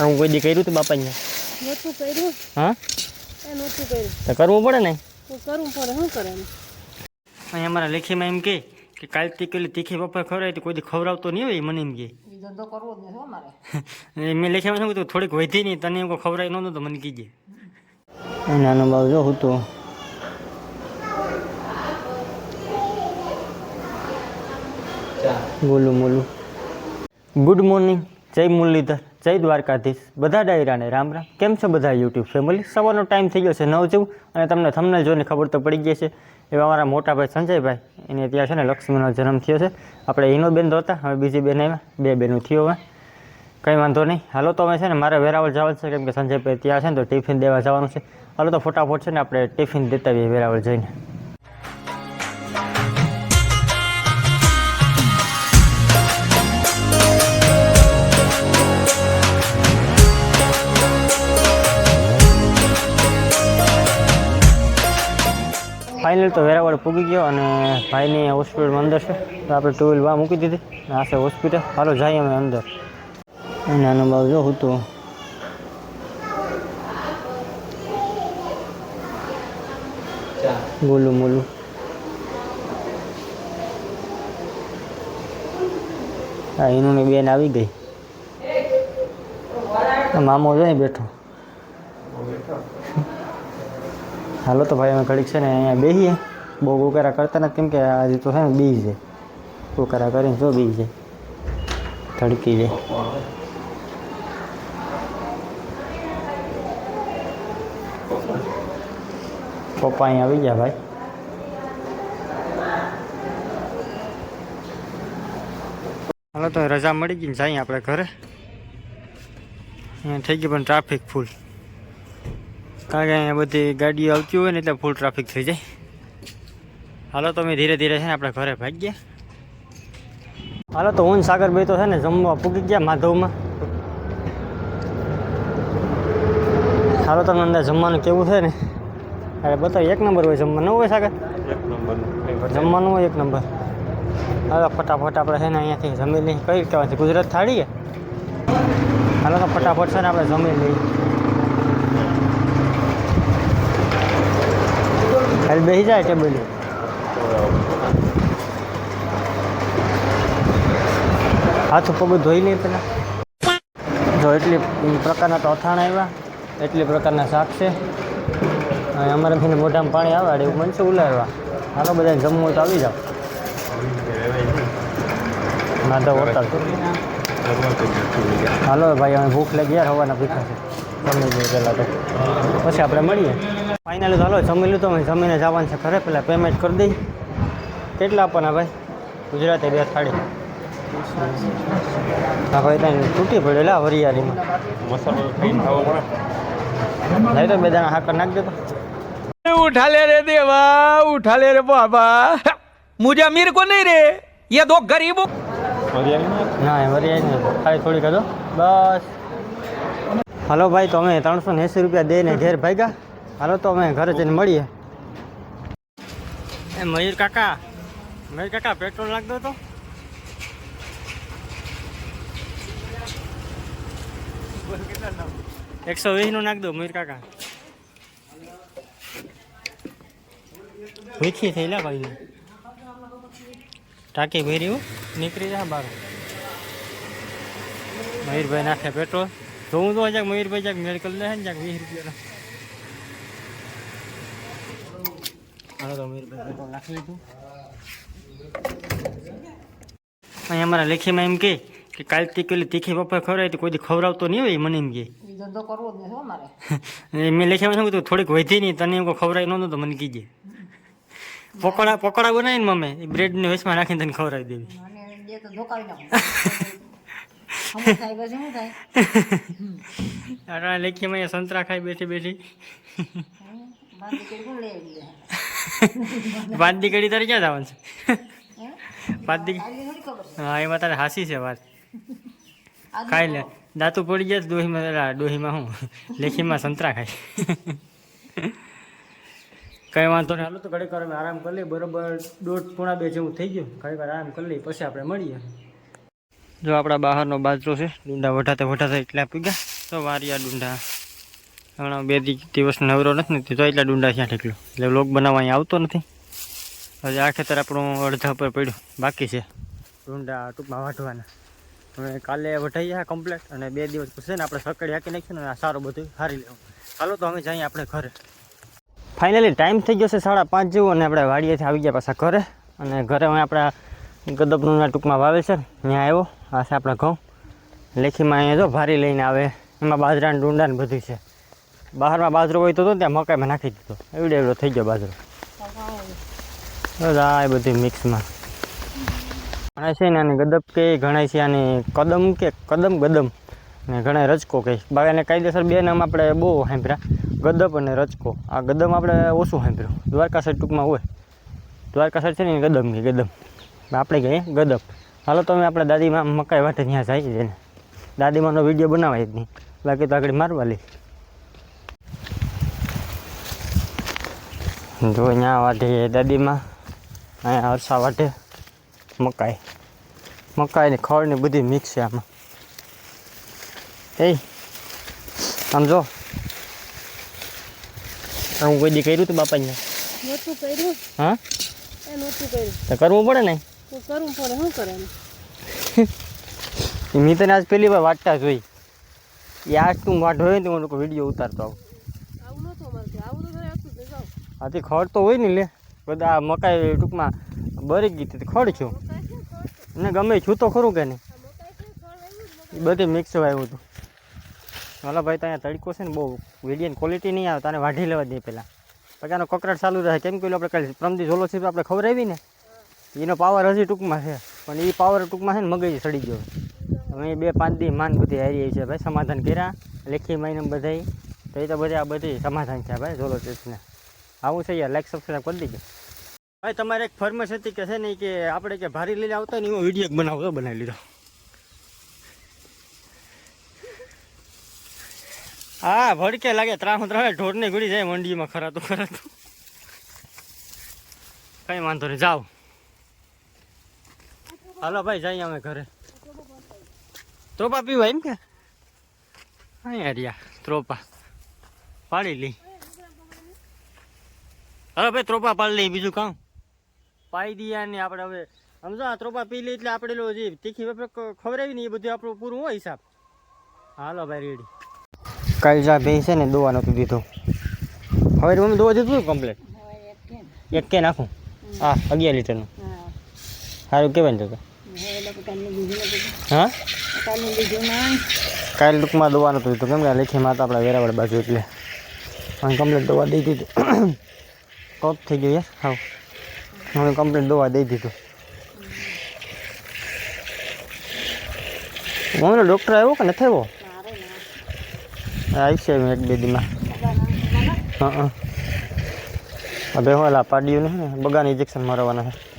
હું કોઈ દી કર્યું હતું બાપાને? નહોતું કર્યું. હા? એ નહોતું કર્યું. તો કરવું પડે ને? તો કરવું પડે શું કરે અહીં અમારા લેખીમાં એમ કહે કે કાલથી પેલી તીખી બપોર ખવડાવી તો કોઈ દી ખવડાવતો નહીં હોય એ મને એમ કે. ધંધો કરવો જ નથી હો મારે મેં લેખ્યામાં શું કીધું થોડીક વધી નહીં તને એમ કોઈ ખવડાવી નહોતું તો મને કીજે. નાનો બાબુ જો હું તો. બોલું બોલું. ગુડ મોર્નિંગ જય મુરલીધર. જય દ્વારકાધીશ. બધા ડાયરાને રામ રામ. કેમ છો બધા યુટ્યુબ ફેમિલી? સવારનો ટાઈમ થઈ ગયો છે નવ જેવું અને તમને થમને જોઈને ખબર તો પડી ગઈ છે એવા અમારા મોટા ભાઈ સંજયભાઈ, એને ત્યાં છે ને લક્ષ્મીનો જન્મ થયો છે. આપણે એનો બેન તો હતા, હવે બીજી બેન આવ્યા. બે બેનો થયો હવે. કંઈ વાંધો નહીં. હાલો તો અમે છે ને મારે વેરાવળ જવાનું છે, કેમ કે સંજયભાઈ ત્યાં છે ને તો ટિફિન દેવા જવાનું છે. હાલો તો ફટાફટ છે ને આપણે ટિફિન દેતા આવીએ વેરાવળ જઈને. ફાઇનલ તો વેરાવળ પૂગી ગયો અને ભાઈની હોસ્પિટલમાં અંદર છે. તો આપણે ટુ વ્હીલ વા મૂકી દીધી. અને આ છે હોસ્પિટલ હાલો જઈએ અમે અંદર. નાનો ભાવ જો હું તો બોલું બોલું. હા એનું બેન આવી ગઈ. મામો જાય બેઠો બેઠો. હાલો તો ભાઈ, અમે ઘડીક છે ને અહીંયા બેસીએ બહુ ગોકારા કરતા નથી, કેમ કે આજે તો છે ને બીજ છે. ગોકારા કરીને જો બીજ છે. ધડકી જાય પપ્પા અહીંયા આવી ગયા ભાઈ. હાલો તો રજા મળી ગઈ ને જઈએ આપણે ઘરે. અહીંયા થઈ ગઈ પણ ટ્રાફિક ફૂલ કારણ કે અહીંયા બધી ગાડીઓ આવતી હોય ને એટલે ફૂલ ટ્રાફિક થઈ જાય. હાલો તો અમે ધીરે ધીરે છે ને આપણે ઘરે ભાગીએ. હાલો તો હું સાગર બે તો છે ને જમવા પૂકી ગયા માધવમાં. હાલો તમને અંદર જમવાનું કેવું છે ને? અરે બતાવ એક નંબર હોય જમવાનું હોય સાગર? જમવાનું હોય એક નંબર. હાલો ફટાફટ આપણે છે ને અહીંયાથી જમી લઈએ. કઈ કહેવાય ગુજરાત થાળી હાલો તો ફટાફટ છે ને આપણે જમી લઈએ. ખાલી બેસી જાય ટેબલ હાથ પગ ધોઈ લઈએ પેલા. જો એટલી પ્રકારના તો અથાણા આવ્યા, એટલી પ્રકારના શાક છે. અમારે થઈને મોઢામાં પાણી આવે એવું મનસે ઉલાવ્યા હાલો બધા જમવું તો આવી જાઓ. માધવ હોટલ હાલો ભાઈ અમે ભૂખ લાગી, યાર હવાના પીખા છે. જમી પહેલાં તો. પછી આપણે મળીએ. ફાઇનલી ચાલો જમી લીધો મેં. જમીને જવાનું છે ખરે પહેલાં પેમેન્ટ કરી દઈ કેટલા આપવાના ભાઈ? ગુજરાતે બે થાળી. હા ભાઈ ત્યાં તૂટી પડેલા હરિયાળીમાં મસાલો ખાઈને ખાવો લઈ તો બે દાણા હાકર નાખી દેતો. ઉઠા લે રે દેવા ઉઠા રે બાબા. મુજે અમીર કો નહીં રે. યે દો ગરીબો. ના હરિયાળી ખાલી થોડી કરો બસ. હલો ભાઈ તમે અમે ત્રણસો એંસી રૂપિયા દે દઈને ઘેર ભાગ્યા. હાલો તો અમે ઘરે જઈને મળીએ. એ મયુર કાકા મયુર કાકા, પેટ્રોલ નાખ દો તો. એકસો વીસનું નાખ દો, મયુર કાકા. વીખી થઈ લે ભાઈ ટાંકી ભરી હું, નીકળી જા બાર. મયુરભાઈ નાખે પેટ્રોલ. જોઉં તો જાક મયુરભાઈ જાક મેળ કરી લે ને, જાક વીસ રૂપિયા હાલો તો મયુરભાઈ પેટ્રોલ નાખી લીધું અહીંયા અમારા લેખીમાં એમ કે કે કાલથી પેલી તીખી પપ્પા ખવડાવી તો કોઈ દી ખવડાવતો નહીં હોય મને એમ કે. ધંધો કરવો જ નથી મારે. મેં લેખીમાં શું કીધું થોડીક વધી નહીં તને એમ ખવડાવી નહોતું તો મને કીજે. પકોડા પકોડા બનાવીને મમ્મી એ બ્રેડને વેસમાં નાખીને તને ખવડાવી દેવી. લેખીમાં અહીંયા સંતરા ખાઈ બેઠી બેઠી. પાંચ દીકરી તારે ક્યાં જવાનું છે? હે? પાંચ દીકરી હા એમાં તારે હાસી છે વાત. ખાઈ લે. દાંતું પડી ગયા ડોહીમાં પેલા ડોહીમાં શું લેખીમાં સંતરા ખાય કઈ વાંધો નહીં. હાલો તો ઘડીક વાર આરામ કરી લઈએ. બરોબર દોઢ પૂણા બે જેવું થઈ ગયું. ઘડીક વાર આરામ કરી લઈએ. પછી આપણે મળીએ. જો આપણા બહારનો બાજરો છે ડુંડા વઢાતે વઢાતે એટલા પીગા તો વારિયા ડુંડા. હમણાં બે દિવસ નવરો નથી ને, તો એટલા ડુંડા ત્યાં ઠેકલો. એટલે લોક બનાવવા અહીં આવતો નથી. હજી આ ખેતર આપણું અડધા પર પડ્યું. બાકી છે. ડુંડા ટૂંકમાં વાઢવાના. હવે કાલે વઢાઈ જાય કમ્પ્લેટ અને બે દિવસ પછી ને આપણે સકડી હાકી નાખીશું ને આ સારું બધું હારી લેવું. ચાલો તો અમે જઈએ આપણે ઘરે. ફાઇનલી ટાઈમ થઈ ગયો છે સાડા પાંચ જેવું અને આપણે વાડીએથી આવી ગયા પાછા ઘરે. અને ઘરે હવે આપણા ગદબનું ટૂંકમાં વાવે છે. ત્યાં આવ્યો. આ છે આપણા ઘઉં. લેખીમાં અહીંયા જો ભારી લઈને આવે. એમાં બાજરાને ડુંડા ને બધું છે. બહારમાં બાજરો હોય તો ત્યાં મકાઈમાં નાખી દીધો. એવડે એવડો થઈ ગયો બાજરો. આ બધી મિક્સમાં. ઘણા છે ને આને ગદબ કે, ઘણા છે આને કદમ કે, કદમ ગદમ. ને ઘણા રચકો કહે એને કાયદેસર બે નામ આપણે બહુ સાંભળ્યા. ગદબ અને રચકો આ ગદમ આપણે ઓછું સાંભળ્યું. દ્વારકા સાઈડ ટૂંકમાં હોય. દ્વારકા સાઈડ છે ને ગદમ કે, ગદમ. આપણે કહીએ ગદબ. હાલો, તો અમે આપણે દાદીમાં મકાઈ વાટે ત્યાં છીએ ને. દાદીમાનો વીડિયો બનાવાય જ નહીં. બાકી તો આગળ મારવા લે. જો અહીંયા વાટે દાદીમાં અહીંયા અરસા વાટે મકાઈ. મકાઈ ને ખડ ને બધી મિક્સ છે આમાં. એ આમ જો. હું કોઈ દી કર્યું તું બાપાને? નહોતું કર્યું. હા? નહોતું કર્યું. તો કરવું પડે ને? કરવું પડે શું કરે મેં તને આજ પહેલી વાર વાટતા જોઈ. એ આજ તું વાટ હોય ને તો હું લોકો વીડિયો ઉતારતો આવું નહોતું અમારે ત્યાં. આવું તો ઘરે હતું તો જાઓ આથી ખડ તો હોય ને લે. બધા મકાઈ ટૂંકમાં બરી ગઈ હતી, ખડ છું. ને ગમે છું તો ખરું કે નહીં? બધે મિક્સ આવ્યું હતું. હાલો ભાઈ ત્યાં તડકો છે ને બહુ. વિડીયોની ક્વોલિટી નહીં આવે તને વાઢી લેવા દે પહેલાં પછી આનો કકરાટ ચાલુ રહે. કેમ કે ઓલું આપણે કાલે પ્રમદી ઝોલો છે, આપણે ખવડાવી ને? એનો પાવર હજી ટૂંકમાં છે. પણ એ પાવર ટૂંકમાં છે ને મગજ સડી ગયો. હવે બે પાંચ દી માન બધી હારી છે, ભાઈ સમાધાન કર્યા. લેખી માઈને બધાય. તો એ તો બધા બધી સમાધાન છે, ભાઈ, ઝોલો ચેસને આવું છે યાર લાઈક સબસ્ક્રાઈબ કરી દીજો. ભાઈ, તમારે એક ફરમાશ હતી કે છે ને કે આપણે કે ભારી લઈને આવતા ને એવો વીડિયો બનાવતો બનાવી લીધો. હા, ભડકે લાગે, ત્રાહું ત્રાહે, ઢોરને ગુડી જાય, મંડીમાં ખરાતું ખરાતું. કંઈ વાંધો નહીં, જાઓ. હાલો ભાઈ, જઈએ અમે ઘરે. ત્રોપા પીવા એમ કે? હા યાર ત્રોપા. પાડી લઈ હવે ભાઈ ત્રોપા પાડી લઈ બીજું કામ. પાઈ દઈએ ને આપણે હવે. સમજો આ ત્રોપા પી લઈ એટલે આપણે લો જે તીખી ખવડાવી ને એ બધું આપણું પૂરું હોય હિસાબ. હાલો ભાઈ રેડી કાલ જા ભાઈ છે ને દોવા નહોતું દીધું. હવે મમ્મી દોવા દીધું કમ્પ્લેટ હવે એક કે નાખું? હા અગિયાર લીટરનું. સારું કહેવાય ને હા. કાલ ટૂંકમાં દોવા નહોતું દીધું. કેમ કે લેખી માતા આપણા વેરાવળ બાજુ એટલે. પણ કમ્પ્લેટ દોવા દઈ દીધું. ટોપ થઈ ગયું યાર હા હવે કમ્પ્લેટ દવા દઈ દીધું મમ્મીનો ડૉક્ટર આવ્યો કે નથી આવ્યો આવી છે એક બે દીમાં હા હા હવે હું ઓલા પાડ્યું ને બગાને ઇન્જેક્શન મારવાના છે